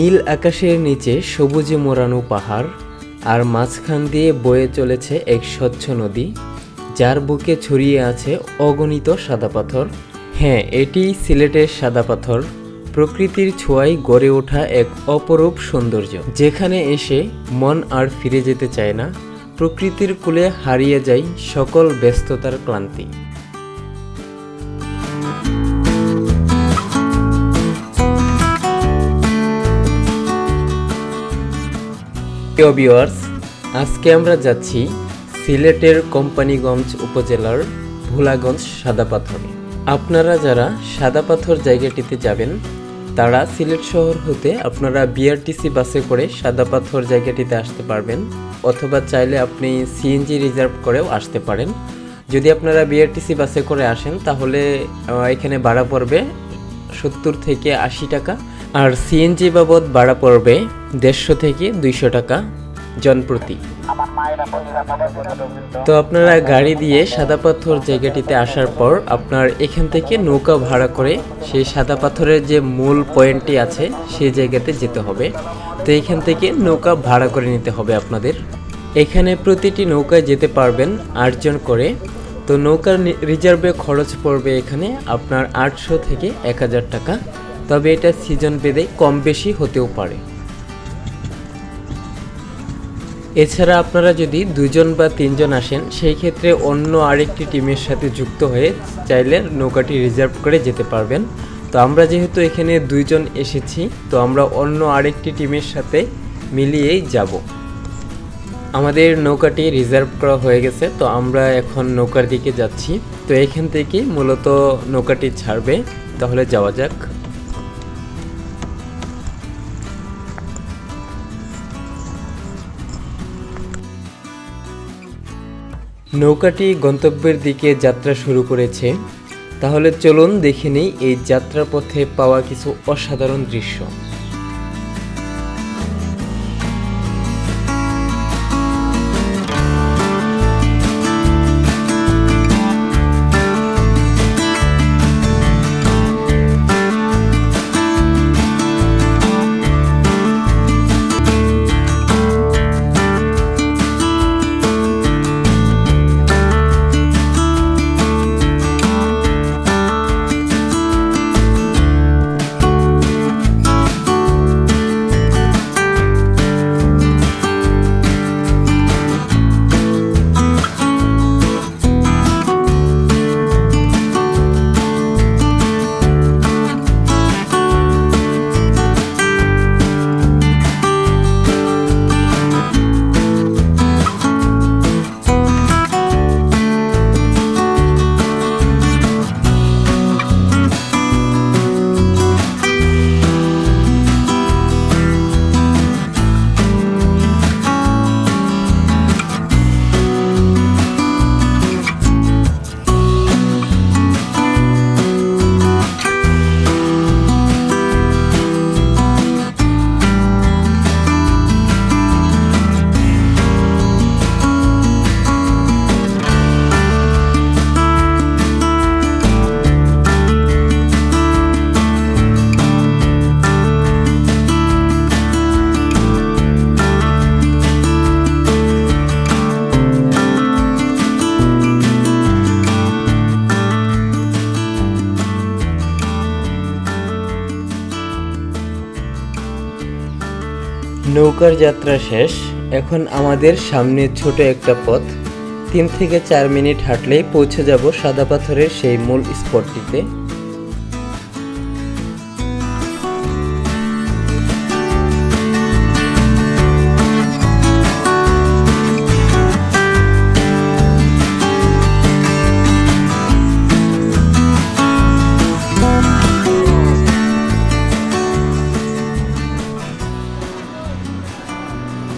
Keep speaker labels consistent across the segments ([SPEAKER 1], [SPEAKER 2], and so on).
[SPEAKER 1] নীল আকাশের নিচে সবুজে মোড়ানো পাহাড় আর মাঝখান দিয়ে বয়ে চলেছে এক স্বচ্ছ নদী, যার বুকে ছড়িয়ে আছে অগণিত সাদা পাথর। হ্যাঁ এটি সিলেটের সাদা পাথর। প্রকৃতির ছোঁয়ায় গড়ে ওঠা এক অপরূপ সৌন্দর্য। যেখানে এসে মন আর ফিরে যেতে চায় না, প্রকৃতির কোলে হারিয়ে যায় সকল ব্যস্ততার ক্লান্তি। প্রিয় ভিউয়ার্স আজকে আমরা যাচ্ছি সিলেটের কোম্পানিগঞ্জ উপজেলার ভোলাগঞ্জ সাদা পাথরে। আপনারা যারা সাদা পাথর জায়গাটিতে যাবেন, তারা সিলেট শহর হতে আপনারা বিআরটিসি বাসে করে সাদা পাথর জায়গাটিতে আসতে পারবেন, অথবা চাইলে আপনি সিএনজি রিজার্ভ করেও আসতে পারেন। যদি আপনারা বিআরটিসি বাসে করে আসেন, তাহলে এখানে ভাড়া পড়বে সত্তর থেকে আশি টাকা। আর সিএনজি বাবদ ভাড়া পড়বে দেড়শো থেকে দুইশো টাকা জনপ্রতি। তো আপনারা গাড়ি দিয়ে সাদা পাথর জায়গাটিতে আসার পর আপনার এখান থেকে নৌকা ভাড়া করে সেই সাদা পাথরের যে মূল পয়েন্টটি আছে, সেই জায়গাতে যেতে হবে। তো এখান থেকে নৌকা ভাড়া করে নিতে হবে আপনাদের। এখানে প্রতিটি নৌকায় যেতে পারবেন আটজন করে। তো নৌকার রিজার্ভে খরচ পড়বে এখানে আপনার আটশো থেকে এক হাজার টাকা তবে এটা সিজন ভেদে কম বেশি হতেও পারে। এছাড়া আপনারা যদি দুজন বা তিনজন আসেন, সেই ক্ষেত্রে অন্য আরেকটি টিমের সাথে যুক্ত হয়ে চাইলে নৌকাটি রিজার্ভ করে যেতে পারবেন। তো আমরা যেহেতু এখানে দুইজন এসেছি, তো আমরা অন্য আরেকটি টিমের সাথে মিলিয়েই যাব। আমাদের নৌকাটি রিজার্ভ করা হয়ে গেছে, তো আমরা এখন নৌকার দিকে যাচ্ছি। তো এখান থেকে মূলত নৌকাটি ছাড়বে। তাহলে যাওয়া যাক। নৌকাটি গন্তব্যের দিকে যাত্রা শুরু করেছে। তাহলে চলুন দেখে নিই এই যাত্রার পথে পাওয়া কিছু অসাধারণ দৃশ্য। নৌকার যাত্রা শেষ। এখন আমাদের সামনে ছোট একটা পথ। তিন থেকে চার মিনিট হাঁটলেই পৌঁছে যাব সাদা পাথরের সেই মূল স্পটটিতে।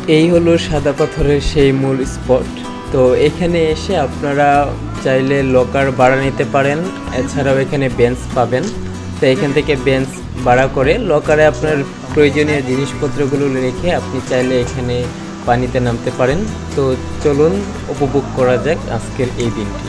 [SPEAKER 1] এই হলো সাদা পাথরের সেই মূল স্পট। তো এখানে এসে আপনারা চাইলে লকার ভাড়া নিতে পারেন, এছাড়াও এখানে বেঞ্চ পাবেন। তো এখান থেকে বেঞ্চ ভাড়া করে লকারে আপনার প্রয়োজনীয় জিনিসপত্রগুলো রেখে আপনি চাইলে এখানে পানিতে নামতে পারেন। তো চলুন, উপভোগ করা যাক আজকের এই দিনটি।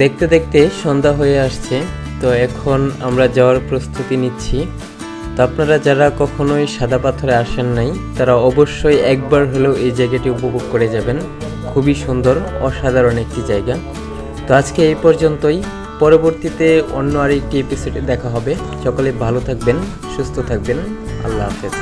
[SPEAKER 1] দেখতে দেখতে সন্ধ্যা হয়ে আসছে, তো এখন আমরা যাওয়ার প্রস্তুতি নিচ্ছি। তো আপনারা যারা কখনোই সাদা পাথরে আসেন নাই, তারা অবশ্যই একবার হলেও এই জায়গাটি উপভোগ করে যাবেন। খুবই সুন্দর, অসাধারণ একটি জায়গা। তো আজকে এই পর্যন্তই। পরবর্তীতে অন্য আরেকটি এপিসোডে দেখা হবে। সকলে ভালো থাকবেন, সুস্থ থাকবেন। আল্লাহ হাফেজ।